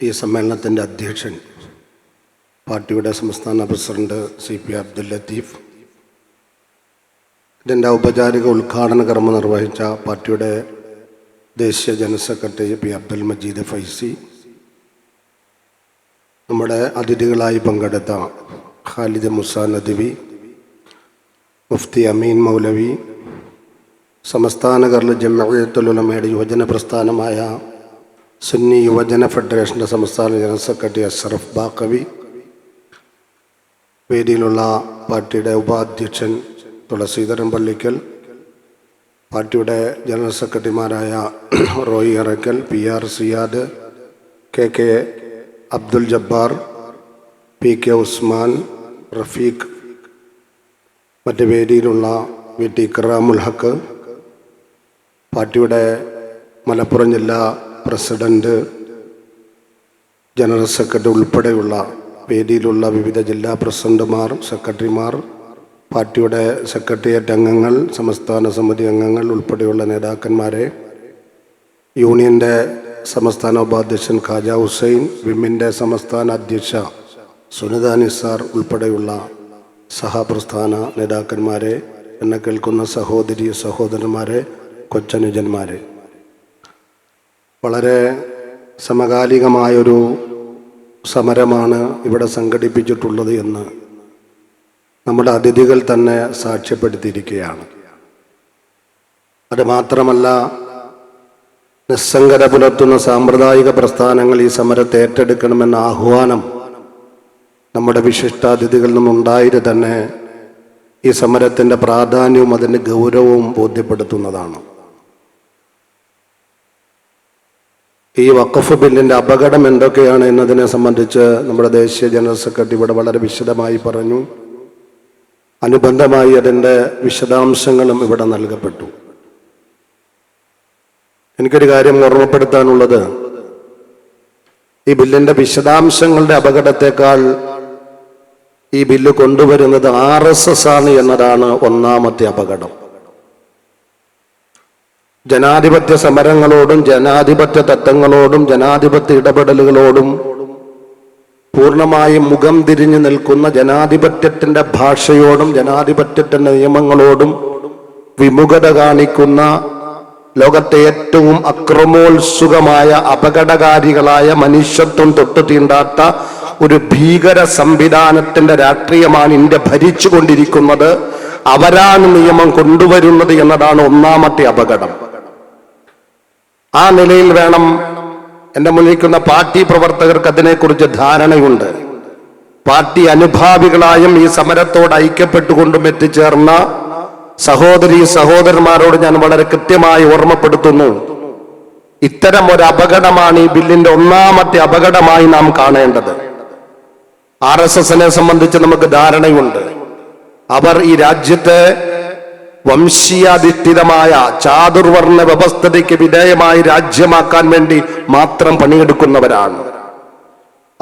ഈ സമ്മേളനത്തിന്റെ അധ്യക്ഷൻ പാർട്ടിയുടെ സംസ്ഥാന president C P Abdul Latheef ഇതിന്റെ ഔപചാരിക ഉദ്ഘാടന കർമ്മം നിർവഹിച്ച പാർട്ടിയുടെ ദേശീയ general secretary P Abdul Majeed Faizi നമ്മുടെ അതിഥികളായി പങ്കെടുത്ത ഖാലിദ് മുസ നദവി മുഫ്തി അമീൻ മൗലവി സംസ്ഥാന കേരള ജമ്മയത്തുലമയുടെ യുവജന പ്രസ്ഥാനമായ സുന്നി യുവജന ഫെഡറേഷന്റെ സംസ്ഥാന ജനറൽ സെക്രട്ടറി അഷറഫ് ബാക്കവി വേദിയിലുള്ള പാർട്ടിയുടെ ഉപാധ്യക്ഷൻ തുളസീധരൻ പള്ളിക്കൽ പാർട്ടിയുടെ ജനറൽ സെക്രട്ടറിമാരായ Roy Irakkal P R Siyad K K Abdul Jabbar P K Usman Rafeeq മറ്റ് വേദിയിലുള്ള വി ടി കറാമുൽ ഹക്ക് പാർട്ടിയുടെ മലപ്പുറം ജില്ലാ പ്രസിഡന്റ് ജനറൽ സെക്രട്ടറി ഉൾപ്പെടെയുള്ള വേദിയിലുള്ള വിവിധ ജില്ലാ പ്രസിഡന്റുമാർ സെക്രട്ടറിമാർ പാർട്ടിയുടെ സെക്രട്ടേറിയറ്റ് അംഗങ്ങൾ സംസ്ഥാന സമിതി അംഗങ്ങൾ ഉൾപ്പെടെയുള്ള നേതാക്കന്മാരെ യൂണിയന്റെ സംസ്ഥാന ഉപാധ്യക്ഷൻ ഖാജ ഹുസൈൻ വിമ്മിന്റെ സംസ്ഥാന അധ്യക്ഷ സുനിത നിസാർ ഉൾപ്പെടെയുള്ള സഹപ്രസ്ഥാന നേതാക്കന്മാരെ എന്നെ കേൾക്കുന്ന സഹോദരി സഹോദരന്മാരെ കൊച്ചനുജന്മാരെ. വളരെ സമകാലികമായൊരു സമരമാണ് ഇവിടെ സംഘടിപ്പിച്ചിട്ടുള്ളത് എന്ന് നമ്മുടെ അതിഥികൾ തന്നെ സാക്ഷ്യപ്പെടുത്തിയിരിക്കുകയാണ്. അത് മാത്രമല്ല നിസ്സംഗത പുലർത്തുന്ന സാമ്പ്രദായിക പ്രസ്ഥാനങ്ങൾ ഈ സമരത്തെ ഏറ്റെടുക്കണമെന്ന ആഹ്വാനം നമ്മുടെ വിശിഷ്ടാതിഥികളിൽ നിന്നുണ്ടായത് തന്നെ ഈ സമരത്തിന്റെ പ്രാധാന്യവും അതിന്റെ ഗൗരവവും ബോധ്യപ്പെടുത്തുന്നതാണ്. ഈ വഖഫ് ബില്ലിന്റെ അപകടം എന്തൊക്കെയാണ് എന്നതിനെ സംബന്ധിച്ച് നമ്മുടെ ദേശീയ ജനറൽ സെക്രട്ടറി ഇവിടെ വളരെ വിശദമായി പറഞ്ഞു. അനുബന്ധമായി അതിന്റെ വിശദാംശങ്ങളും ഇവിടെ നൽകപ്പെട്ടു. എനിക്കൊരു കാര്യം ഓർമ്മപ്പെടുത്താനുള്ളത്. ഈ ബില്ലിന്റെ വിശദാംശങ്ങളുടെ അപകടത്തെക്കാൾ ഈ ബില്ല് കൊണ്ടുവരുന്നത് ആർ എസ് എസ് ആണ് എന്നതാണ് ഒന്നാമത്തെ അപകടം. ജനാധിപത്യ സമരങ്ങളോടും ജനാധിപത്യ തത്വങ്ങളോടും ജനാധിപത്യ ഇടപെടലുകളോടും പൂർണമായും മുഖം തിരിഞ്ഞു നിൽക്കുന്ന ജനാധിപത്യത്തിന്റെ ഭാഷയോടും ജനാധിപത്യത്തിന്റെ നിയമങ്ങളോടും വിമുഖത കാണിക്കുന്ന ലോകത്തെ ഏറ്റവും അക്രമോത്സുകമായ അപകടകാരികളായ മനുഷ്യത്വം തൊട്ടു തീണ്ടാത്ത ഒരു ഭീകര സംവിധാനത്തിന്റെ രാഷ്ട്രീയമാണ് ഇന്ത്യ ഭരിച്ചുകൊണ്ടിരിക്കുന്നത്. അവരാണ് നിയമം കൊണ്ടുവരുന്നത് എന്നതാണ് ഒന്നാമത്തെ അപകടം. ആ നിലയിൽ വേണം എന്റെ മുന്നിൽക്കുന്ന പാർട്ടി പ്രവർത്തകർക്ക് അതിനെക്കുറിച്ച് ധാരണയുണ്ട്. പാർട്ടി അനുഭാവികളായും ഈ സമരത്തോട് ഐക്യപ്പെട്ടുകൊണ്ടും എത്തിച്ചേർന്ന സഹോദരി സഹോദരന്മാരോട് ഞാൻ വളരെ കൃത്യമായി ഓർമ്മപ്പെടുത്തുന്നു. ഇത്തരം ഒരു അപകടമാണ് ഈ ബില്ലിന്റെ ഒന്നാമത്തെ അപകടമായി നാം കാണേണ്ടത്. ആർ എസ് എസിനെ സംബന്ധിച്ച് നമുക്ക് ധാരണയുണ്ട്. അവർ ഈ രാജ്യത്തെ വംശീയാധിഷ്ഠിതമായ ചാതുർവർണ വ്യവസ്ഥതയ്ക്ക് വിധേയമായി രാജ്യമാക്കാൻ വേണ്ടി മാത്രം പണിയെടുക്കുന്നവരാണ്.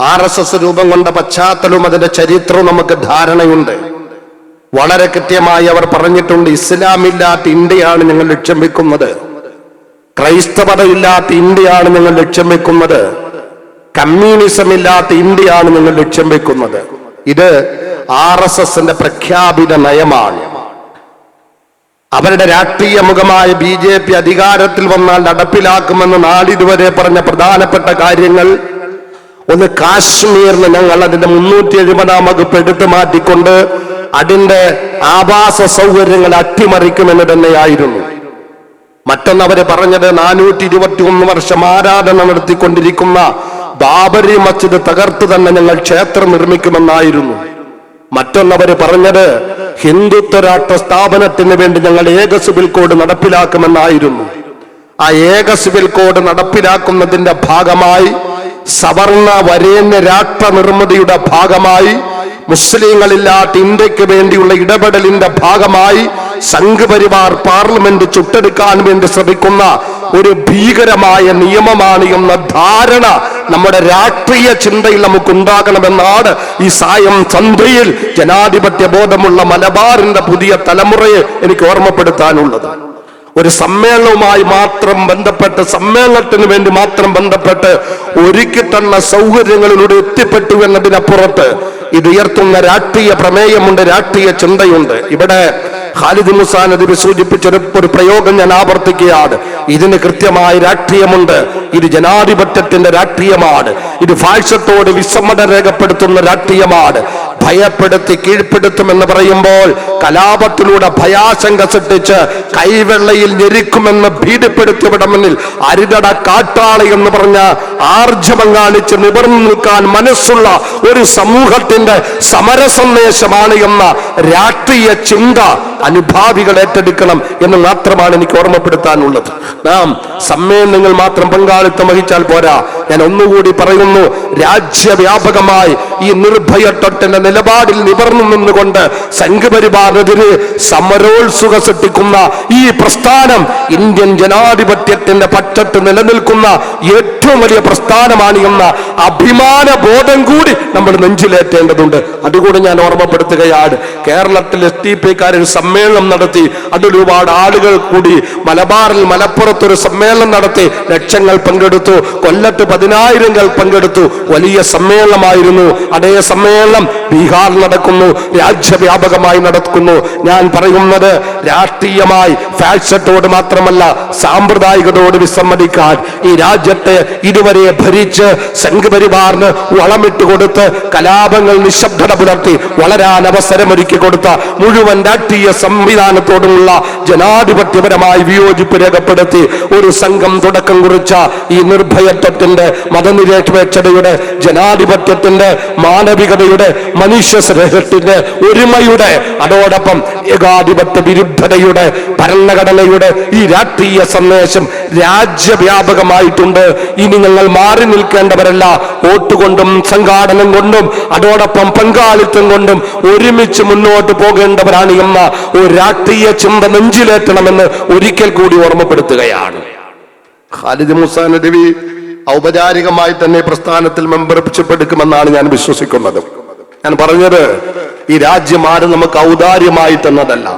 ആർ എസ് എസ് രൂപം കൊണ്ട പശ്ചാത്തലവും അതിന്റെ ചരിത്രവും നമുക്ക് ധാരണയുണ്ട്. വളരെ കൃത്യമായി അവർ പറഞ്ഞിട്ടുണ്ട് ഇസ്ലാമില്ലാത്ത ഇന്ത്യയാണ് ഞങ്ങൾ ലക്ഷ്യം വെക്കുന്നത്. ക്രൈസ്തവതയില്ലാത്ത ഇന്ത്യയാണ് ഞങ്ങൾ ലക്ഷ്യം വെക്കുന്നത്. കമ്മ്യൂണിസം ഇല്ലാത്ത ഇന്ത്യയാണ് ഞങ്ങൾ ലക്ഷ്യം വെക്കുന്നത്. ഇത് ആർ എസ് എസിന്റെ പ്രഖ്യാപിത നയമാണ്. അവരുടെ രാഷ്ട്രീയ മുഖമായ ബി ജെ പി അധികാരത്തിൽ വന്നാൽ നടപ്പിലാക്കുമെന്ന് നാളിതുവരെ പറഞ്ഞ പ്രധാനപ്പെട്ട കാര്യങ്ങൾ ഒന്ന് കാശ്മീരിന് ഞങ്ങൾ അതിന്റെ മുന്നൂറ്റി എഴുപതാം വകുപ്പ് എടുത്തു മാറ്റിക്കൊണ്ട് അതിന്റെ ആവാസ സൗകര്യങ്ങൾ അട്ടിമറിക്കുമെന്ന് തന്നെയായിരുന്നു. മറ്റൊന്ന് അവർ പറഞ്ഞത് നാനൂറ്റി ഇരുപത്തി ഒന്ന് വർഷം ആരാധന നടത്തിക്കൊണ്ടിരിക്കുന്ന ബാബരി മസ്ജിദ് തകർത്ത് തന്നെ ഞങ്ങൾ ക്ഷേത്രം നിർമ്മിക്കുമെന്നായിരുന്നു. മറ്റൊന്നവര് പറഞ്ഞത് ഹിന്ദുത്വ രാഷ്ട്ര സ്ഥാപനത്തിന് വേണ്ടി ഞങ്ങൾ ഏക സിവിൽ കോഡ് നടപ്പിലാക്കുമെന്നായിരുന്നു. ആ ഏക സിവിൽ കോഡ് നടപ്പിലാക്കുന്നതിന്റെ ഭാഗമായി സവർണ വരേണ്യ രാഷ്ട്ര നിർമ്മിതിയുടെ ഭാഗമായി മുസ്ലിങ്ങളില്ലാത്ത ഇന്ത്യയ്ക്ക് വേണ്ടിയുള്ള ഇടപെടലിന്റെ ഭാഗമായി സംഘപരിവാർ പാർലമെന്റ് ചുട്ടെടുക്കാൻ വേണ്ടി ശ്രമിക്കുന്ന ഒരു ഭീകരമായ നിയമമാണ് എന്ന ധാരണ നമ്മുടെ രാഷ്ട്രീയ ചിന്തയിൽ നമുക്കുണ്ടാകണമെന്നാണ് ഈ സായം സന്ധ്യയിൽ ജനാധിപത്യ ബോധമുള്ള മലബാറിന്റെ പുതിയ തലമുറയെ എനിക്ക് ഓർമ്മപ്പെടുത്താനുള്ളത്. ഒരു സമ്മേളനവുമായി മാത്രം ബന്ധപ്പെട്ട് സമ്മേളനത്തിന് വേണ്ടി മാത്രം ബന്ധപ്പെട്ട് ഒരുക്കി തന്ന സൗകര്യങ്ങളിലൂടെ എത്തിപ്പെട്ടു എന്നതിനപ്പുറത്ത് ഇത് ഉയർത്തുന്ന രാഷ്ട്രീയ പ്രമേയമുണ്ട് രാഷ്ട്രീയ ചിന്തയുണ്ട്. ഇവിടെ ഖാലിദ് മുസാ നബി സൂചിപ്പിച്ച ഒരു- ഒരു പ്രയോഗം ഞാൻ ആവർത്തിക്കുകയാണ്. ഇതിന് കൃത്യമായ രാഷ്ട്രീയമുണ്ട്. ഇത് ജനാധിപത്യത്തിന്റെ രാഷ്ട്രീയമാണ്. ഇത് ഫാഴ്ചത്തോട് വിസമ്മതം രേഖപ്പെടുത്തുന്ന രാഷ്ട്രീയമാണ്. ഭയപ്പെടുത്തി കീഴ്പ്പെടുത്തുമെന്ന് പറയുമ്പോൾ കലാപത്തിലൂടെ ഭയാശങ്ക സൃഷ്ടിച്ച് കൈവെള്ളയിൽ ഞെരിക്കുമെന്ന് ഭീതിപ്പെടുത്തിയവിടെ മുന്നിൽ അരിതട കാട്ടാളി എന്ന് പറഞ്ഞ ആർജവം കാണിച്ച് നിവർന്നു നിൽക്കാൻ മനസ്സുള്ള ഒരു സമൂഹത്തിന്റെ സമര സന്ദേശമാണ് എന്ന രാഷ്ട്രീയ ചിന്ത അനുഭാവികൾ ഏറ്റെടുക്കണം എന്ന് മാത്രമാണ് എനിക്ക് ഓർമ്മപ്പെടുത്താനുള്ളത്. നാം സമ്മേളനങ്ങൾ മാത്രം പങ്കാളിത്തം വഹിച്ചാൽ പോരാ. ഞാൻ ഒന്നുകൂടി പറയുന്നു രാജ്യവ്യാപകമായി ഈ നിർഭയ തൊട്ടിന്റെ നിലപാടിൽ നിവർന്നു നിന്നുകൊണ്ട് സംഘപരിവാറിനെതിരെ സമരോത്സുക സൃഷ്ടിക്കുന്ന ഈ പ്രസ്ഥാനം ഇന്ത്യൻ ജനാധിപത്യത്തിന്റെ പറ്റത്ത് നിലനിൽക്കുന്ന ഏറ്റവും വലിയ പ്രസ്ഥാനമാണ് എന്ന അഭിമാന ബോധം കൂടി നമ്മൾ നെഞ്ചിലേറ്റേണ്ടതുണ്ട്. അതുകൂടി ഞാൻ ഓർമ്മപ്പെടുത്തുകയാണ്. കേരളത്തിൽ എസ് ടി പിക്കാർ ഒരു സമ്മേളനം നടത്തി. അതിൽ ഒരുപാട് ആളുകൾ കൂടി മലബാറിൽ മലപ്പുറത്ത് ഒരു സമ്മേളനം നടത്തി. ലക്ഷങ്ങൾ പങ്കെടുത്തു. കൊല്ലത്ത് പതിനായിരങ്ങൾ പങ്കെടുത്തു. വലിയ സമ്മേളനമായിരുന്നു. അതേ സമ്മേളനം ബീഹാറിൽ നടക്കുന്നു. രാജ്യവ്യാപകമായി നടക്കുന്നു. ഞാൻ പറയുന്നത് രാഷ്ട്രീയമായി ഫാഷത്തോട് മാത്രമല്ല സാമ്പ്രദായികതയോട് വിസമ്മതിക്കാൻ ഈ രാജ്യത്തെ ഇതുവരെ ഭരിച്ച് സംഘപരിവാറിന് വളമിട്ട് കൊടുത്ത് കലാപങ്ങൾ നിശബ്ദത പുലർത്തി വളരാൻ അവസരമൊരുക്കി കൊടുത്ത മുഴുവൻ രാഷ്ട്രീയ സംവിധാനത്തോടുമുള്ള ജനാധിപത്യപരമായി വിയോജിപ്പ് രേഖപ്പെടുത്തി ഒരു സംഘം തുടക്കം കുറിച്ച ഈ നിർഭയത്വത്തിന്റെ മതനിരപേക്ഷതയുടെ ജനാധിപത്യത്തിന്റെ മാനവികതയുടെ മനുഷ്യ സ്നേഹത്തിന്റെ ഒരുമയുടെ അതോടൊപ്പം ഏകാധിപത്യ വിരുദ്ധതയുടെ ഭരണഘടനയുടെ ഈ രാഷ്ട്രീയ സന്ദേശം രാജ്യവ്യാപകമായിട്ടുണ്ട്. ഇനി നിങ്ങൾ മാറി നിൽക്കേണ്ടവരല്ല. വോട്ടുകൊണ്ടും സംഘാടനം കൊണ്ടും അതോടൊപ്പം പങ്കാളിത്തം കൊണ്ടും ഒരുമിച്ച് മുന്നോട്ട് പോകേണ്ടവരാണ് എന്ന ഒരു രാഷ്ട്രീയ ചിന്ത നെഞ്ചിലേറ്റണമെന്ന് ഒരിക്കൽ കൂടി ഓർമ്മപ്പെടുത്തുകയാണ്. ഖാലിദ് മുസാ നദവി ഔപചാരികമായി തന്നെ പ്രസ്ഥാനത്തിൽ മെമ്പർഷിപ്പ് എടുക്കുമെന്നാണ് ഞാൻ വിശ്വസിക്കുന്നത്. ഞാൻ പറഞ്ഞത് ഈ രാജ്യം ആരും നമുക്ക് ഔദാര്യമായി തന്നതല്ല.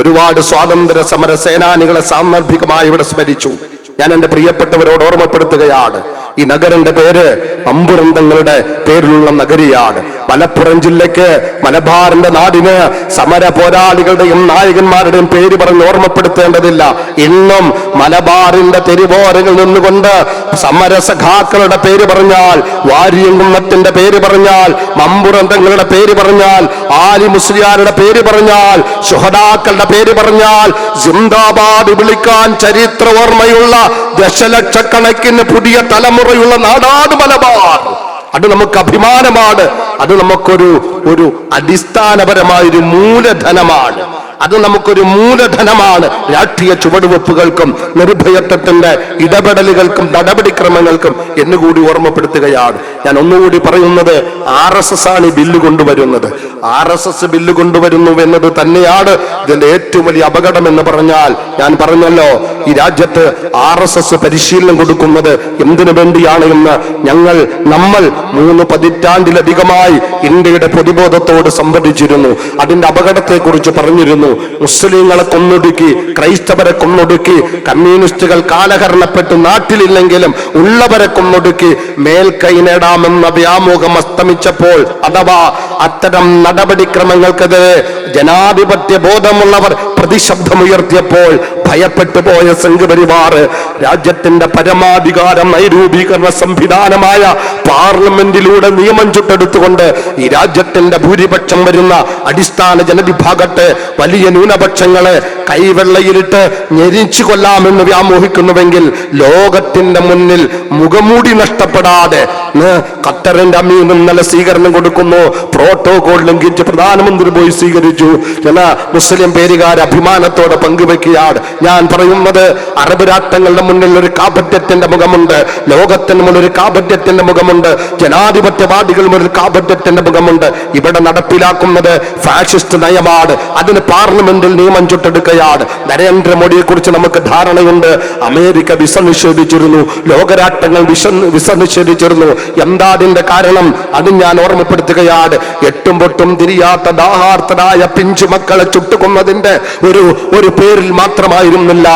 ഒരുപാട് സ്വാതന്ത്ര്യ സമര സേനാനികളെ സാന്ദർഭികമായി ഇവിടെ സ്മരിച്ചു. ഞാൻ എന്റെ പ്രിയപ്പെട്ടവരോട് ഓർമ്മപ്പെടുത്തുകയാണ്. ഈ നഗരന്റെ പേര് അമ്പുരന്തങ്ങളുടെ പേരിലുള്ള നഗരിയാണ്. മലപ്പുറം ജില്ലയ്ക്ക് മലബാറിന്റെ നാടിന് സമര പോരാളികളുടെയും നായകന്മാരുടെയും പേര് പറഞ്ഞ് ഓർമ്മപ്പെടുത്തേണ്ടതില്ല. ഇന്നും മലബാറിന്റെ തെരുവോരങ്ങൾ നിന്നുകൊണ്ട് സമരസഖാക്കളുടെ പേര് പറഞ്ഞാൽ വാര്യംകുന്നത്തിന്റെ പേര് പറഞ്ഞാൽ മമ്പുറന്തങ്ങളുടെ പേര് പറഞ്ഞാൽ ആലി മുസ്ലിയാരുടെ പേര് പറഞ്ഞാൽ സുഹദാക്കളുടെ പേര് പറഞ്ഞാൽ ജിന്ദാബാദ് വിളിക്കാൻ ചരിത്ര ഓർമ്മയുള്ള ദശലക്ഷക്കണക്കിന് പുതിയ തലമുറയുള്ള നാടാണ് മലബാർ. അത് നമുക്ക് അഭിമാനമാണ്. അത് നമുക്കൊരു ഒരു അടിസ്ഥാനപരമായ ഒരു മൂലധനമാണ്. അത് നമുക്കൊരു മൂലധനമാണ്. രാഷ്ട്രീയ ചുവടുവെപ്പുകൾക്കും നിർഭയത്വത്തിന്റെ ഇടപെടലുകൾക്കും നടപടിക്രമങ്ങൾക്കും എന്നുകൂടി ഓർമ്മപ്പെടുത്തുകയാണ്. ഞാൻ ഒന്നുകൂടി പറയുന്നത് ആർ എസ് എസ് ആണ് ഈ ബില്ല് കൊണ്ടുവരുന്നത്. ആർ എസ് എസ് ബില്ല് കൊണ്ടുവരുന്നു എന്നത് തന്നെയാണ് ഇതിന്റെ ഏറ്റവും വലിയ അപകടം എന്ന് പറഞ്ഞാൽ ഞാൻ പറഞ്ഞല്ലോ ഈ രാജ്യത്ത് ആർ എസ് എസ് പരിശീലനം കൊടുക്കുന്നത് എന്തിനു വേണ്ടിയാണ് എന്ന് ഞങ്ങൾ നമ്മൾ മൂന്ന് പതിറ്റാണ്ടിലധികമായി ഇന്ത്യയുടെ പൊതുബോധത്തോട് സംവദിച്ചിരുന്നു. അതിന്റെ അപകടത്തെ കുറിച്ച് പറഞ്ഞിരുന്നു. മുസ്ലിങ്ങളെ കൊന്നൊടുക്കി ക്രൈസ്തവരെ കൊന്നൊടുക്കി കമ്മ്യൂണിസ്റ്റുകൾ കാലഹരണപ്പെട്ട് നാട്ടിലില്ലെങ്കിലും ഉള്ളവരെ കൊന്നൊടുക്കി മേൽക്കൈ നേടാമെന്ന വ്യാമോഹം അസ്തമിച്ചപ്പോൾ അഥവാ അത്തരം നടപടിക്രമങ്ങൾക്കെതിരെ ജനാധിപത്യ ബോധമുള്ളവർ പ്രതിശബ്ദമുയർത്തിയപ്പോൾ ഭയപ്പെട്ടു പോയ സംഘപരിവാർ രാജ്യത്തിന്റെ പരമാധികാരം നൈരൂപീകരണ സംവിധാനമായ പാർലമെന്റിലൂടെ നിയമം ചുട്ടെടുത്തുകൊണ്ട് ഈ രാജ്യത്തിന്റെ ഭൂരിപക്ഷം വരുന്ന അടിസ്ഥാന ജനവിഭാഗത്തെ വലിയ ന്യൂനപക്ഷങ്ങളെ കൈവെള്ളയിലിട്ട് ഞെരിച്ചു കൊല്ലാമെന്ന് വ്യാമോഹിക്കുന്നുവെങ്കിൽ ലോകത്തിന്റെ മുന്നിൽ മുഖമൂടി നഷ്ടപ്പെടാതെ ഖത്തറിന്റെ അമീൻ ഇന്നലെ സ്വീകരണം കൊടുക്കുന്നു. പ്രോട്ടോകോൾ ലംഘിച്ച് പ്രധാനമന്ത്രി പോയി സ്വീകരിച്ചു. ചില മുസ്ലിം പേരുകാർ അഭിമാനത്തോടെ പങ്കുവെക്കുകയാണ് ഞാൻ പറയുന്നത് അറബ് രാഷ്ട്രങ്ങളുടെ മുന്നിൽ ഒരു കാപട്യത്തിന്റെ മുഖമുണ്ട്. ലോകത്തിന് മുന്നിൽ ഒരു കാപട്യത്തിന്റെ മുഖമുണ്ട്. ജനാധിപത്യവാദികൾ മുന്നിൽ കാപട്യത്തിന്റെ മുഖമുണ്ട്. ഇവിടെ നടപ്പിലാക്കുന്നത് ഫാഷിസ്റ്റ് നയമാണ്. അതിന് പാർലമെന്റിൽ നിയമം ചുട്ടെടുക്കുകയാണ്. നരേന്ദ്രമോദിയെ കുറിച്ച് നമുക്ക് ധാരണയുണ്ട്. അമേരിക്ക വിസ നിഷേധിച്ചിരുന്നു ലോകരാഷ്ട്രങ്ങൾ വിസ വിസ നിഷേധിച്ചിരുന്നു എന്താ അതിന്റെ കാരണം? അത് ഞാൻ ഓർമ്മപ്പെടുത്തുകയാണ്. എട്ടും പൊട്ടും പോലും തിരിയാത്ത ദാഹാർത്ഥരായ പിഞ്ചുമക്കളെ ചുട്ടുകൊന്നതിന്റെ ഒരു ഒരു പേരിൽ മാത്രമായിരുന്നില്ല.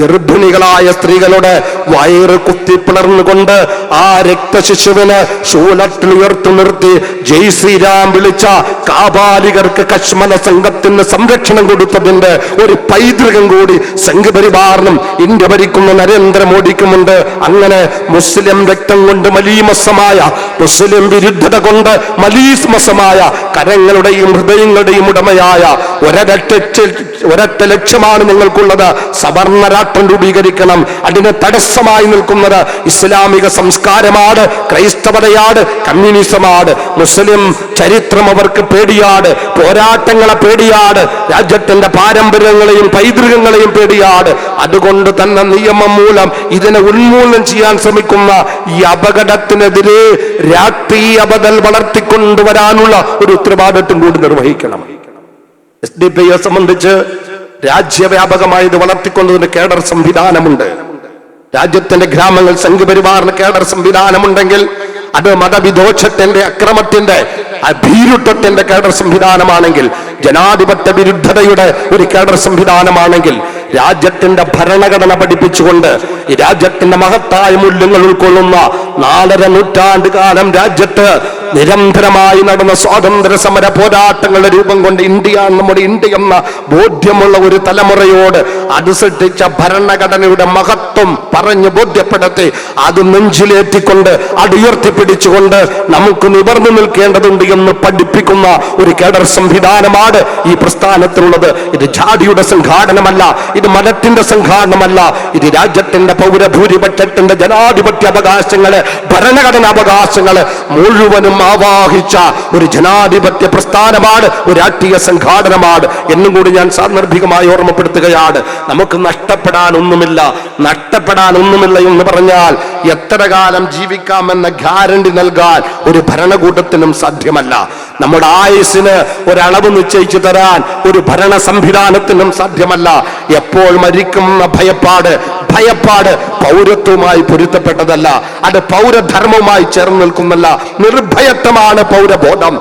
ഗർഭിണികളായ സ്ത്രീകളുടെ വയറ് കുത്തിപ്പിളർന്നുകൊണ്ട് ആ രക്തശിശുവിന് ശൂലത്തിൽ ഉയർത്തു നിർത്തി ജയ് ശ്രീരാം വിളിച്ച കാബാലികർക്ക് കശ്മല സംഘത്തിന് സംരക്ഷണം കൊടുത്തതിന്റെ ഒരു പൈതൃകം കൂടി സംഘപരിവാറിനും ഇന്ത്യ ഭരിക്കുന്ന നരേന്ദ്രമോദിക്കുമുണ്ട്. അങ്ങനെ മുസ്ലിം രക്തം കൊണ്ട് മലീമസമായ മുസ്ലിം വിരുദ്ധത കൊണ്ട് മലീസ്മസമായ കരങ്ങളുടെയും ഹൃദയങ്ങളുടെയും ഉടമയായ ഒരൊറ്റ ഒരൊറ്റ ലക്ഷ്യമാണ് നിങ്ങൾക്കുള്ളത്. സവർണ രാഷ്ട്രം രൂപീകരിക്കണം. അതിന് തടസ്സമായി നിൽക്കുന്നത് ഇസ്ലാമിക സംസ്കാരമാണ് ക്രൈസ്തവതയാണ് കമ്മ്യൂണിസമാണ്. മുസ്ലിം ചരിത്രം അവർക്ക് പേടിയാണ് പോരാട്ടങ്ങളെ പേടിയാണ് രാജ്യത്തിന്റെ പാരമ്പര്യങ്ങളെയും പൈതൃകങ്ങളെയും പേടിയാണ്. അതുകൊണ്ട് തന്നെ നിയമം മൂലം ഇതിനെ ഉന്മൂലനം ചെയ്യാൻ ശ്രമിക്കുന്ന ഈ അപകടത്തിനെതിരെ രാഷ്ട്രീയ ബദൽ വളർത്തിക്കൊണ്ടുവരാനുള്ള ഒരു ഉത്തരവാദിത്വം കൂടി നിർവഹിക്കണം. എസ് ഡി പി യെ സംബന്ധിച്ച് രാജ്യവ്യാപകമായി ഇത് വളർത്തിക്കൊണ്ടതിന് കേഡർ സംവിധാനമുണ്ട്. രാജ്യത്തിന്റെ ഗ്രാമങ്ങൾ സംഘപരിവാറിന് കേഡർ സംവിധാനമുണ്ടെങ്കിൽ അത് മതവിദോഷത്തിന്റെ അക്രമത്തിന്റെ ഭീരുത്വത്തിന്റെ കേഡർ സംവിധാനമാണെങ്കിൽ ജനാധിപത്യ വിരുദ്ധതയുടെ ഒരു കേഡർ സംവിധാനമാണെങ്കിൽ രാജ്യത്തിന്റെ ഭരണഘടന പഠിപ്പിച്ചുകൊണ്ട് ഈ രാജ്യത്തിന്റെ മഹത്തായ മൂല്യങ്ങൾ ഉൾക്കൊള്ളുന്ന നാലര നൂറ്റാണ്ട് കാലം രാജ്യത്ത് നിരന്തരമായി നടന്ന സ്വാതന്ത്ര്യ സമര പോരാട്ടങ്ങളുടെ രൂപം കൊണ്ട് ഇന്ത്യ നമ്മുടെ ഇന്ത്യ എന്ന ബോധ്യമുള്ള ഒരു തലമുറയോട് അത് സൃഷ്ടിച്ച ഭരണഘടനയുടെ മഹത്വം പറഞ്ഞു ബോധ്യപ്പെടുത്തി അത് നെഞ്ചിലേറ്റിക്കൊണ്ട് അത് ഉയർത്തിപ്പിടിച്ചുകൊണ്ട് നമുക്ക് നിവർന്നു നിൽക്കേണ്ടതുണ്ട് എന്ന് പഠിപ്പിക്കുന്ന ഒരു കേഡർ സംവിധാനമാണ് ഈ പ്രസ്ഥാനത്തിലുള്ളത്. ഇത് ജാതിയുടെ സംഘാടനമല്ല ഇത് മതത്തിന്റെ സംഘാടനമല്ല ഇത് രാജ്യത്തിന്റെ പൗരഭൂരിപക്ഷത്തിന്റെ ജനാധിപത്യ അവകാശങ്ങൾ ഭരണഘടനാ അവകാശങ്ങൾ മുഴുവനും ആവാഹിച്ച ഒരു ജനാധിപത്യ പ്രസ്ഥാനമാണ് ഒരു രാഷ്ട്രീയ സംഘാടനമാണ് എന്നും കൂടി ഞാൻ സാന്ദർഭികമായി ഓർമ്മപ്പെടുത്തുകയാണ്. നമുക്ക് നഷ്ടപ്പെടാൻ ഒന്നുമില്ല നഷ്ടപ്പെടാൻ ഒന്നുമില്ല എന്ന് പറഞ്ഞാൽ എത്ര കാലം ജീവിക്കാമെന്ന ഗ്യാരണ്ടി നൽകാൻ ഒരു ഭരണകൂടത്തിനും സാധ്യമല്ല. നമ്മുടെ ആയുസിന് ഒരളവ് നിശ്ചയിച്ചു തരാൻ ഒരു ഭരണ സംവിധാനത്തിനും സാധ്യമല്ല. എപ്പോൾ മരിക്കും എന്ന ഭയപ്പാട് ഭയപ്പാട് പൗരത്വമായി പൊരുത്തപ്പെട്ടതല്ല. അത് പൗരധർമ്മവുമായി ചേർന്ന് നിൽക്കുന്നല്ല നിർഭയത്വമാണ് പൗരബോധം.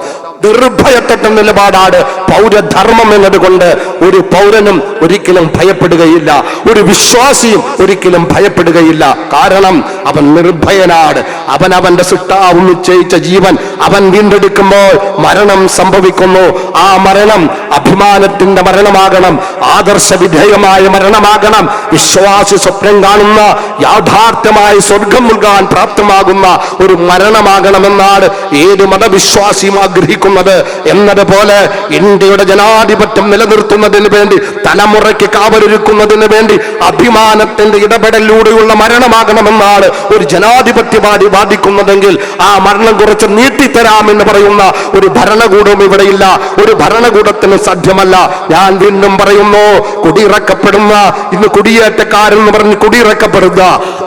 നിർഭയത്വ നിലപാടാണ് പൗരധർമ്മം എന്നതുകൊണ്ട് ഒരു പൗരനും ഒരിക്കലും ഭയപ്പെടുകയില്ല. ഒരു വിശ്വാസിയും ഒരിക്കലും ഭയപ്പെടുകയില്ല. കാരണം അവൻ നിർഭയനാണ്. അവൻ അവന്റെ സുട്ടാവും നിശ്ചയിച്ച ജീവൻ അവൻ വീണ്ടെടുക്കുമ്പോൾ മരണം സംഭവിക്കുന്നു. ആ മരണം അഭിമാനത്തിന്റെ മരണമാകണം. ആദർശ വിധേയമായ മരണമാകണം. വിശ്വാസി സ്വപ്നം കാണുന്ന യാഥാർത്ഥ്യമായി സ്വർഗം നൽകാൻ പ്രാപ്തമാകുന്ന ഒരു മരണമാകണമെന്നാണ് ഏത് മതവിശ്വാസിയും ആഗ്രഹിക്കുന്നത്. എന്നതുപോലെ ഇന്ത്യയുടെ ജനാധിപത്യം നിലനിർത്തുന്നതിന് വേണ്ടി തലമുറയ്ക്ക് കാവലൊരുക്കുന്നതിന് വേണ്ടി അഭിമാനത്തിന്റെ ഇടപെടലിലൂടെയുള്ള മരണമാകണമെന്നാണ് ഒരു ജനാധിപത്യവാദി വാദിക്കുന്നതെങ്കിൽ ആ മരണം കുറച്ച് നീട്ടിത്തരാമെന്ന് പറയുന്ന ഒരു ഭരണകൂടവും ഇവിടെയില്ല. ഒരു ഭരണകൂടത്തിന് സാധ്യമല്ല. ഞാൻ വീണ്ടും പറയുന്നു കുടിയിറക്കപ്പെടുന്ന ഇന്ന് കുടിയേറ്റക്കാരെന്ന് പറഞ്ഞ് കുടിയിറക്കപ്പെടുക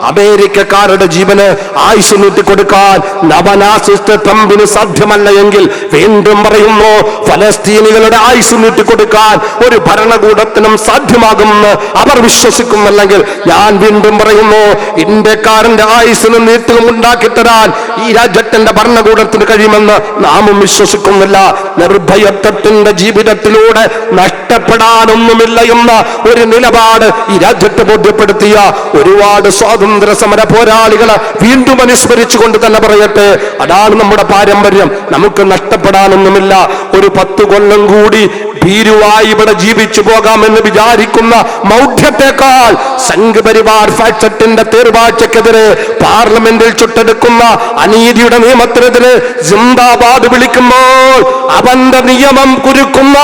അമേരിക്കക്കാരുടെ ജീവന് ആയുസ് നീട്ടിക്കൊടുക്കാൻ നവനാസിസ്റ്റ് ട്രംപിന് സാധ്യമല്ല എങ്കിൽ വീണ്ടും പറയുന്നു ഫലസ്തീനികളുടെ ആയുസ് നീട്ടിക്കൊടുക്കാൻ ഒരു ഭരണകൂടത്തിനും സാധ്യമാകുമെന്ന് അവർ വിശ്വസിക്കുമല്ലെങ്കിൽ ഞാൻ വീണ്ടും പറയുന്നു ഇന്ത്യക്കാരന്റെ ആയുസിന് നീട്ടും ഉണ്ടാക്കി തരാൻ ഈ രാജ്യത്തിന്റെ ഭരണകൂടത്തിന് കഴിയുമെന്ന് നാമും വിശ്വസിക്കുന്നില്ല. നിർഭയത്വത്തിന്റെ ജീവിതത്തിലൂടെ നഷ്ടപ്പെടാനൊന്നുമില്ല എന്ന ഒരു നിലപാട് ഈ രാജ്യത്തെ ബോധ്യപ്പെടുത്തിയ ഒരുപാട് സ്വാതന്ത്ര്യ സമര പോരാളികളെ വീണ്ടും അനുസ്മരിച്ചുകൊണ്ട് തന്നെ പറയട്ടെ അതാണ് നമ്മുടെ പാരമ്പര്യം. നമുക്ക് നഷ്ടപ്പെടാനൊന്നുമില്ല. ഒരു പത്ത് കൊല്ലം കൂടി ഭീരുവായി ഇവിടെ ജീവിച്ചു പോകാമെന്ന് വിചാരിക്കുന്ന മൗഢ്യത്തെക്കാൾ സംഘപരിവാർ ഫാക്സറ്റിന്റെ തീർവാഴ്ചക്കെതിരെ പാർലമെന്റിൽ ചുട്ടെടുക്കുന്ന അനീതിയുടെ നിയമത്തിനെതിരെ ജിന്ദാബാദ് വിളിക്കുമ്പോൾ അവന്റെ നിയമം കുരുക്കുന്ന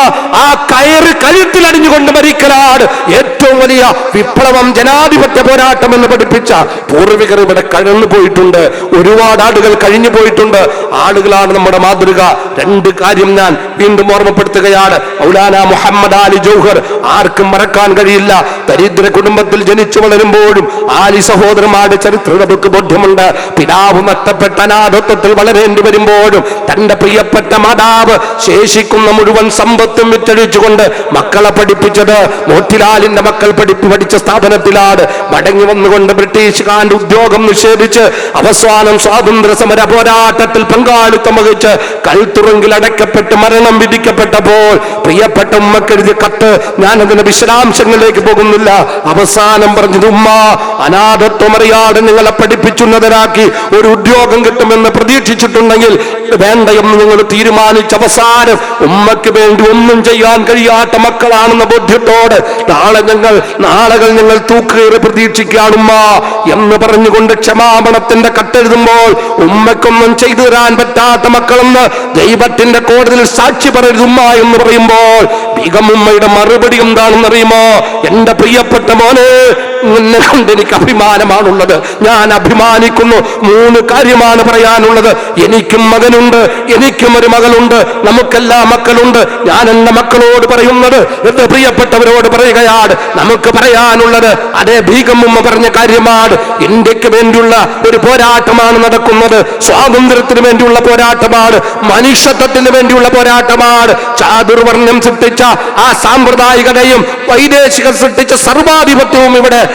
ആ കയറ് കഴുത്തിലടിഞ്ഞുകൊണ്ട് മരിക്കലാണ് ഏറ്റവും വലിയ വിപ്ലവം ജനാധിപത്യ പോരാട്ടം എന്ന് പഠിപ്പിച്ച പൂർവികർ ഇവിടെ കഴിഞ്ഞു പോയിട്ടുണ്ട്. ഒരുപാട് ആളുകൾ കഴിഞ്ഞു പോയിട്ടുണ്ട്. ആളുകളാണ് നമ്മുടെ മാതൃക. രണ്ട് കാര്യം ഞാൻ വീണ്ടും ഓർമ്മപ്പെടുത്തുകയാണ്. മൗലാന മുഹമ്മദ് അലി ജൗഹർ ആർക്കും മറക്കാൻ കഴിയില്ല. ദരിദ്ര കുടുംബത്തിൽ ജനിച്ചു വളരുമ്പോഴും ആലി സഹോദരന്മാരുടെ ചരിത്രം നമുക്ക് ബോധ്യമുണ്ട്. പിതാവ് നഷ്ടപ്പെട്ട അനാഥത്വത്തിൽ വളരേണ്ടി വരുമ്പോഴും തന്റെ പ്രിയപ്പെട്ട മാതാവ് ശേഷിക്കുന്ന മുഴുവൻ സമ്പത്തും വിറ്റഴിച്ചുകൊണ്ട് മക്കളെ പഠിപ്പിച്ചത് മോത്തിലാലിന്റെ മക്കൾ പഠിപ്പ് പഠിച്ച സ്ഥാപനത്തിലാണ്. മടങ്ങി വന്നുകൊണ്ട് ബ്രിട്ടീഷുകാരന്റെ ഉദ്യോഗം നിഷേധിച്ച് അവസാനം സ്വാതന്ത്ര്യ സമര പോരാട്ടത്തിൽ പങ്കാളിത്തം വഹിച്ച് കൽത്തുറങ്കിൽ അടയ്ക്കപ്പെട്ട് മരണം വിധിക്കപ്പെട്ടപ്പോൾ പ്രിയപ്പെട്ട ഉമ്മക്കെഴുതിയ കത്ത്. ഞാൻ അതിന്റെ വിശദാംശങ്ങളിലേക്ക് പോകുന്നില്ല. അവസാനം പറഞ്ഞത് ഉമ്മ അനാഥത്വം അറിയാതെ നിങ്ങളെ പഠിപ്പിച്ചുന്നതരാക്കി ഒരു ഉദ്യോഗം കിട്ടുമെന്ന് പ്രതീക്ഷിച്ചിട്ടുണ്ടെങ്കിൽ വേണ്ട എന്ന് നിങ്ങൾ തീരുമാനിച്ച അവസാനം ഉമ്മയ്ക്ക് വേണ്ടി ഒന്നും ചെയ്യാൻ കഴിയാത്ത മക്കളാണെന്ന ബോധ്യത്തോട് നാളെ ഞങ്ങൾ നാളുകൾ ഞങ്ങൾ തൂക്കേറി പ്രതീക്ഷിക്കുകയാണ് ഉമ്മ എന്ന് പറഞ്ഞുകൊണ്ട് ക്ഷമാപണത്തിന്റെ കത്തെഴുതുമ്പോൾ ഉമ്മയ്ക്കൊന്നും ചെയ്തു തരാൻ പറ്റാത്ത മക്കളെന്ന് ദൈവത്തിന്റെ കോടതിയിൽ സാക്ഷി പറയരുതുമ്മ എന്ന് പറയുമ്പോൾ ഉമ്മയുടെ മറുപടി എന്താണെന്ന് അറിയുമോ എന്റെ പ്രിയപ്പെട്ട മോനെ നിന്നെ കൊണ്ട് എനിക്ക് അഭിമാനമാണുള്ളത്. ഞാൻ അഭിമാനിക്കുന്നു. മൂന്ന് കാര്യമാണ് പറയാനുള്ളത്. എനിക്കും മകനുണ്ട്. എനിക്കും ഒരു മകളുണ്ട്. നമുക്കെല്ലാ മക്കളുണ്ട്. ഞാൻ എന്റെ മക്കളോട് പറയുന്നത് എന്റെ പ്രിയപ്പെട്ടവരോട് പറയുകയാണ്. നമുക്ക് പറയാനുള്ളത് അതേ ഭീകമുമ്മ പറഞ്ഞ കാര്യമാണ്. ഇന്ത്യയ്ക്ക് വേണ്ടിയുള്ള ഒരു പോരാട്ടമാണ് നടക്കുന്നത്. സ്വാതന്ത്ര്യത്തിന് വേണ്ടിയുള്ള പോരാട്ടമാണ്. മനുഷ്യത്വത്തിന് വേണ്ടിയുള്ള പോരാട്ടമാണ്. ചാതുർവർണം സൃഷ്ടിച്ച ആ സാമ്പ്രദായികതയും വൈദേശിക സൃഷ്ടിച്ച സർവാധിപത്യവും ഇവിടെ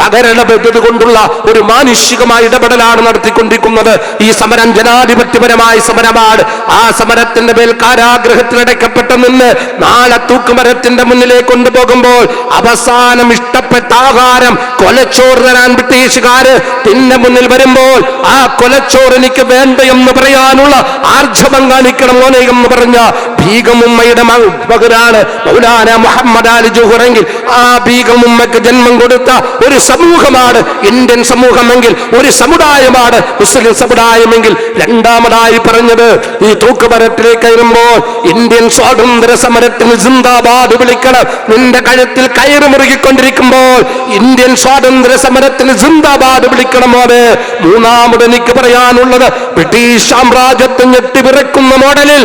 തകരണപ്പെട്ടത് കൊണ്ടുള്ള ഒരു മാനുഷികമായ ഇടപെടലാണ് നടത്തിക്കൊണ്ടിരിക്കുന്നത്. ഈ സമരം ജനാധിപത്യപരമായ സമരമാണ്. ആ സമരത്തിന്റെ മേൽ കാരാഗ്രഹത്തിൽ അടയ്ക്കപ്പെട്ട നിന്ന് നാളെ തൂക്കുമരത്തിന്റെ മുന്നിലേക്ക് കൊണ്ടുപോകുമ്പോൾ അവസാനം ഇഷ്ടപ്പെട്ട ആഹാരം കൊലച്ചോറ് തരാൻ ബ്രിട്ടീഷുകാര് തിന്റെ മുന്നിൽ വരുമ്പോൾ ആ കൊലച്ചോറ് എനിക്ക് വേണ്ട എന്ന് പറയാനുള്ള ആർജവം കാണിക്കണം മോനെ എന്ന് പറഞ്ഞ ഭീകമുമ്മയുടെ മക- മകനാണ് മൗലാന മുഹമ്മദ് അലി ജുഹുറെങ്കിൽ ആ ഭീകമുമ്മക്ക് ജന്മം കൊടുത്ത ഒരു സമൂഹമാണ് ഇന്ത്യൻ സമൂഹമെങ്കിൽ ഒരു സമുദായമാണ് മുസ്ലിം സമുദായമെങ്കിൽ. രണ്ടാമതായി പറഞ്ഞത് ഈ തൂക്കുമരത്തിലേക്ക് കയറുമ്പോൾ ഇന്ത്യൻ സ്വാതന്ത്ര്യ സമരത്തിന് സിന്ദാബാദ് വിളിക്കണം. നിന്റെ കഴുത്തിൽ കയറ് മുറുകിക്കൊണ്ടിരിക്കുമ്പോൾ ഇന്ത്യൻ സ്വാതന്ത്ര്യ സമരത്തിന് സിന്ദാബാദ് വിളിക്കണം മോനെ. മൂന്നാമത് എനിക്ക് പറയാനുള്ളത് ബ്രിട്ടീഷ് സാമ്രാജ്യത്തെ ഞെട്ടിപിറക്കുന്ന മോഡലിൽ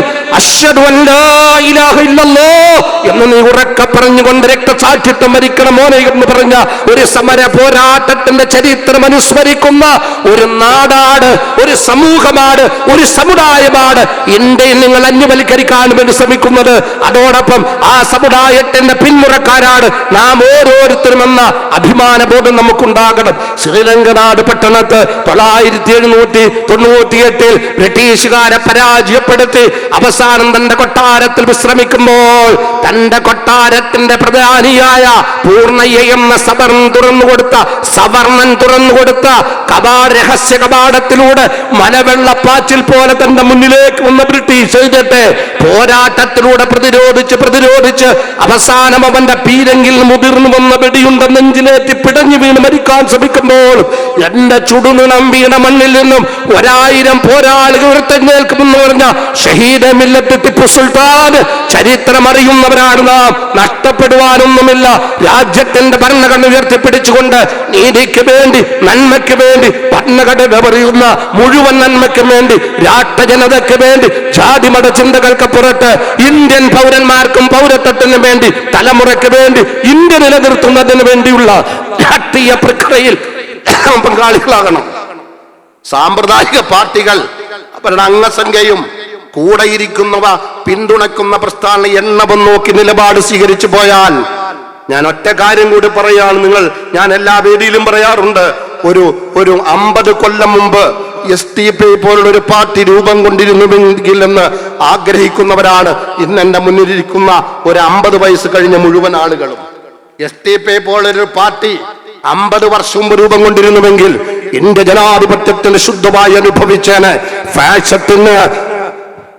എന്ന് നീ ഉറക്ക പറഞ്ഞുകൊണ്ട് രക്തസാക്ഷിത്വം മരിക്കണം മോനെ എന്ന് പറഞ്ഞ ഒരു സമര പോരാട്ടത്തിന്റെ ചരിത്രം അനുസ്മരിക്കുന്ന ഒരു നാടാണ് ഒരു സമൂഹമാണ് ഒരു സമുദായമാണ് ഇന്ത്യയിൽ നിങ്ങൾ അന്യവൽക്കരിക്കാൻ വേണ്ടി ശ്രമിക്കുന്നത്. അതോടൊപ്പം ആ സമുദായത്തിന്റെ പിന്മുറക്കാരാണ് നാം ഓരോരുത്തരും എന്ന അഭിമാനബോധം നമുക്കുണ്ടാകണം. ശ്രീലങ്കനാട് പട്ടണത്ത് തൊള്ളായിരത്തി എഴുന്നൂറ്റി തൊണ്ണൂറ്റി എട്ടിൽ ബ്രിട്ടീഷുകാരെ പരാജയപ്പെടുത്തി അവസാനം തന്റെ കൊട്ടാരത്തിൽ വിശ്രമിക്കുമ്പോൾ തന്റെ കൊട്ടാരത്തിന്റെ പ്രധാനിയായ പൂർണയ്യ എന്ന സവർൺ തുറന്നു കൊടുത്ത സവർണൻ തുറന്നു കൊടുത്ത കപാട രഹസ്യ കപാടത്തിലൂടെ മലവെള്ളപ്പാച്ചിൽ പോലെ തന്റെ മുന്നിലേക്ക് വന്ന ബ്രിട്ടീഷ് സൈന്യത്തെ പോരാട്ടത്തിലൂടെ പ്രതിരോധിച്ച് പ്രതിരോധിച്ച് അവസാനം അവന്റെ പീരങ്കിൽ മുതിർന്നു വന്ന വെടിയുണ്ട നെഞ്ചിലേറ്റി പിടഞ്ഞു വീണ് മരിക്കാൻ ശ്രമിക്കുമ്പോൾ എന്റെ ചുടുനിണം വീണ മണ്ണിൽ നിന്നും ഒരായിരം പോരാളികൾ ഉയർത്തെഴുന്നേൽക്കുമെന്ന് പറഞ്ഞ ഷഹീദ് മില്ലത്ത് ടിപ്പു സുൽത്താൻ ചരിത്രം അറിയുന്നവരാണ് നാം. നഷ്ടപ്പെടുവാനൊന്നുമില്ല. രാജ്യത്തിന്റെ ഭരണഘടന ഉയർത്തിപ്പിടിച്ചുകൊണ്ട് നീതിക്ക് വേണ്ടി നന്മയ്ക്ക് വേണ്ടി ഭരണഘടന പറയുന്ന മുഴുവൻ നന്മയ്ക്ക് വേണ്ടി രാഷ്ട്രജനതയ്ക്ക് വേണ്ടി ജാതിമത ചിന്തകൾക്ക് പുറത്ത് ഇന്ത്യൻ പൗരന്മാർക്കും പൗരത്വത്തിനും വേണ്ടി തലമുറയ്ക്ക് വേണ്ടി ഇന്ത്യ നിലനിർത്തുന്നതിന് വേണ്ടിയുള്ള രാഷ്ട്രീയ പ്രക്രിയയിൽ പങ്കാളികളാകണം. സാമ്പ്രദായിക പാർട്ടികൾ അവരുടെ അംഗസംഖ്യയും കൂടെയിരിക്കുന്നവ പിന്തുണക്കുന്ന പ്രസ്ഥാന എണ്ണവും നോക്കി നിലപാട് സ്വീകരിച്ചു പോയാൽ ഞാൻ ഒറ്റ കാര്യം കൂടി പറയാണ് നിങ്ങൾ ഞാൻ എല്ലാ വേദിയിലും പറയാറുണ്ട്. ഒരു ഒരു അമ്പത് കൊല്ലം മുമ്പ് എസ് ടി പി പോലുള്ള ഒരു പാർട്ടി രൂപം കൊണ്ടിരുന്നുവെങ്കിൽ എന്ന് ആഗ്രഹിക്കുന്നവരാണ്. ഇന്ന് എന്റെ മുന്നിലിരിക്കുന്ന ഒരു അമ്പത് വയസ്സ് കഴിഞ്ഞ മുഴുവൻ ആളുകളും. എസ് ടി പി പോലൊരു പാർട്ടി അമ്പത് വർഷം മുമ്പ് രൂപം കൊണ്ടിരുന്നുവെങ്കിൽ ഇന്ത്യ ജനാധിപത്യത്തിന് ശുദ്ധമായി അനുഭവിച്ചേനെ. ഫാഷത്തിന്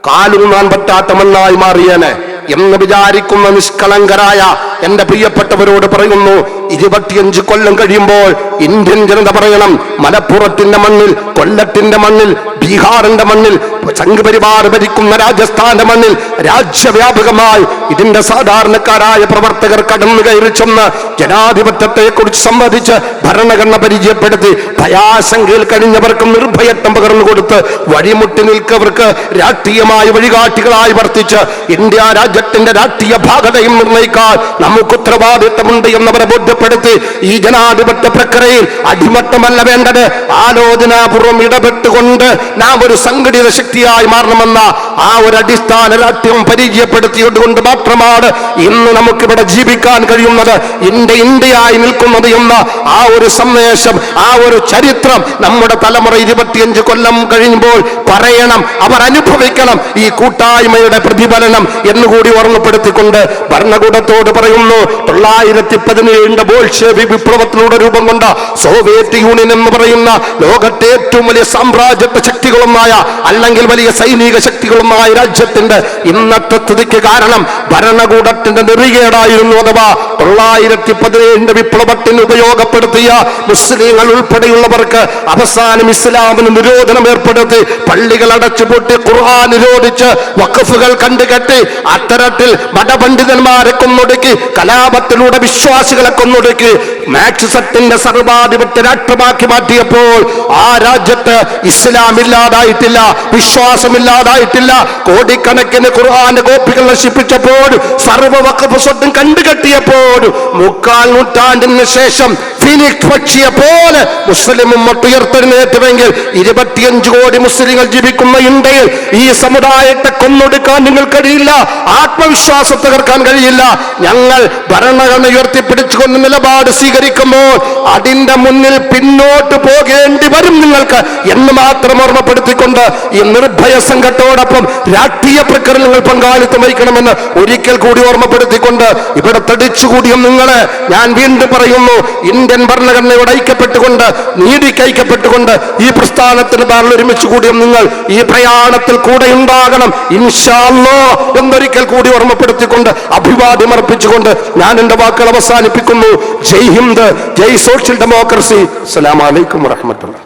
കാലൂന്നാൻ പറ്റാത്ത മണ്ണായി മാറിയേനെ എന്ന് വിചാരിക്കുന്ന നിഷ്കളങ്കരായ എന്റെ പ്രിയപ്പെട്ടവരോട് പറയുന്നു ഇരുപത്തിയഞ്ച് കൊല്ലം കഴിയുമ്പോൾ ഇന്ത്യൻ ജനത പറയണം മലപ്പുറത്തിന്റെ മണ്ണിൽ കൊല്ലത്തിന്റെ മണ്ണിൽ ബീഹാറിന്റെ മണ്ണിൽ സംഘപരിവാർ ഭരിക്കുന്ന രാജസ്ഥാന്റെ മണ്ണിൽ രാജ്യവ്യാപകമായി ഇതിന്റെ സാധാരണക്കാരായ പ്രവർത്തകർ കടന്നു കയറി ചെന്ന് ജനാധിപത്യത്തെ കുറിച്ച് സംവദിച്ച് ഭരണഘടന പരിചയപ്പെടുത്തി ഭയാശങ്കയിൽ കഴിഞ്ഞവർക്ക് നിർഭയത്വം പകർന്നു കൊടുത്ത് വഴിമുട്ടി നിൽക്കവർക്ക് രാഷ്ട്രീയമായ വഴികാട്ടികളായി വർത്തിച്ച് ഇന്ത്യ രാജ്യത്തിന്റെ രാഷ്ട്രീയ ഭാഗതയും നിർണയിക്കാൻ നമുക്ക് ഉത്തരവാദിത്തമുണ്ട് എന്നവരെ ബോധ്യപ്പെടുത്തി ഈ ജനാധിപത്യ പ്രക്രിയയിൽ അടിമത്തമല്ല വേണ്ടത്. ആലോചനാപൂർവം ഇടപെട്ടുകൊണ്ട് നാം ഒരു സംഘടിത ശക്തിയായി മാറണമെന്ന ആ ഒരു അടിസ്ഥാന രാഷ്ട്രീയം പരിചയപ്പെടുത്തിയതുകൊണ്ട് മാത്രമാണ് ഇന്ന് നമുക്കിവിടെ ജീവിക്കാൻ കഴിയുന്നത്. ഇന്ത്യ ഇന്ത്യയായി നിൽക്കുന്നത് എന്ന ആ ഒരു സന്ദേശം ആ ഒരു ചരിത്രം നമ്മുടെ തലമുറ ഇരുപത്തിയഞ്ച് കൊല്ലം കഴിയുമ്പോൾ പറയണം അവർ അനുഭവിക്കണം ഈ കൂട്ടായ്മയുടെ പ്രതിഫലനം എന്നുകൂടി ഓർമ്മപ്പെടുത്തിക്കൊണ്ട് ഭരണകൂടത്തോട് പറയുന്നു തൊള്ളായിരത്തി പതിനേഴിന്റെ ബോൾഷേവി വിപ്ലവത്തിലൂടെ രൂപം കൊണ്ട സോവിയറ്റ് യൂണിയൻ എന്ന് പറയുന്ന ലോകത്തെ ഏറ്റവും വലിയ സാമ്രാജ്യത്വ ശക്തികളൊന്നായ അല്ലെങ്കിൽ വലിയ സൈനിക ശക്തികളുമായ രാജ്യത്തിന്റെ ഇന്നത്തെ സ്ഥിതിക്ക് കാരണം ഭരണകൂടത്തിന്റെ നെറികേടായിരുന്നു അഥവാ തൊള്ളായിരത്തി പതിനേഴിന്റെ വിപ്ലവത്തിന് ഉപയോഗപ്പെടുത്തിയ മുസ്ലിങ്ങൾ ഉൾപ്പെടെയുള്ളവർക്ക് അവസാനം ഇസ്ലാമിന് നിരോധനം ഏർപ്പെടുത്തി പള്ളികൾ അടച്ചുപൂട്ടി ഖുർആൻ നിരോധിച്ച് വഖഫുകൾ കണ്ടുകെട്ടി അത്തരത്തിൽ മതപണ്ഡിതന്മാരെ കൊന്നൊടുക്കി കലാപത്തിലൂടെ വിശ്വാസികളെ കൊന്നൊടുക്കി മാക്സിസത്തിന്റെ സർവാധിപത്യ രാഷ്ട്രമാക്കി മാറ്റിയപ്പോൾ ആ രാജ്യത്ത് ഇസ്ലാം ഇല്ലാതായിട്ടില്ല. വിശ്വാസമില്ലാതായിട്ടില്ല കോടിക്കണക്കിന് ഖുർആന്റെ കോപ്പികൾ നശിപ്പിച്ചപ്പോൾ സർവവക്കപ്പ് സ്വത്തും കണ്ടുകെട്ടിയപ്പോൾ മുക്കാൽ നൂറ്റാണ്ടിന് ശേഷം ഫിനിക്സ് പക്ഷിയെ പോലെ മുസ്ലിം ഉയർത്തെഴുന്നേറ്റുമെങ്കിൽ ഇരുപത്തിയഞ്ച് കോടി മുസ്ലിങ്ങൾ ജീവിക്കുന്ന ഇന്ത്യയിൽ ഈ സമുദായത്തെ കൊന്നൊടുക്കാൻ നിങ്ങൾ കഴിയില്ല ആത്മവിശ്വാസം തകർക്കാൻ കഴിയില്ല. ഞങ്ങൾ ഭരണഘടന ഉയർത്തിപ്പിടിച്ചുകൊണ്ട് നിലപാട് സ്വീകരിക്കുമ്പോൾ അതിന്റെ മുന്നിൽ പിന്നോട്ട് പോകേണ്ടി വരും നിങ്ങൾക്ക് എന്ന് മാത്രം ഓർമ്മപ്പെടുത്തിക്കൊണ്ട് ഈ നിർഭയ സംഘത്തോടൊപ്പം രാഷ്ട്രീയ പ്രക്രിയകൾ പങ്കാളിത്തം വഹിക്കണമെന്ന് ഒരിക്കൽ കൂടി ഓർമ്മപ്പെടുത്തിക്കൊണ്ട് ഇവിടെ തടിച്ചുകൂടിയും നിങ്ങളെ ഞാൻ വീണ്ടും പറയുന്നു ഇന്ത്യൻ ഭരണഘടനയോട് ഐക്യപ്പെട്ടുകൊണ്ട് നീതിക്ക് ഐക്യപ്പെട്ടുകൊണ്ട് ഈ പ്രസ്ഥാനത്തിന് താങ്കൾ ഒരുമിച്ച് കൂടിയും നിങ്ങൾ ഈ പ്രയാണത്തിൽ കൂടെ ഉണ്ടാകണം. ഇൻഷാല്ലോ എന്നൊരിക്കൽ കൂടി ഓർമ്മപ്പെടുത്തിക്കൊണ്ട് അഭിവാദ്യം അർപ്പിച്ചുകൊണ്ട് ഞാൻ എന്റെ വാക്കുകൾ അവസാനിപ്പിക്കുന്നു. Jai Hind Jai social democracy. അസ്സലാമലൈക്കും വറഹമത്തുള്ള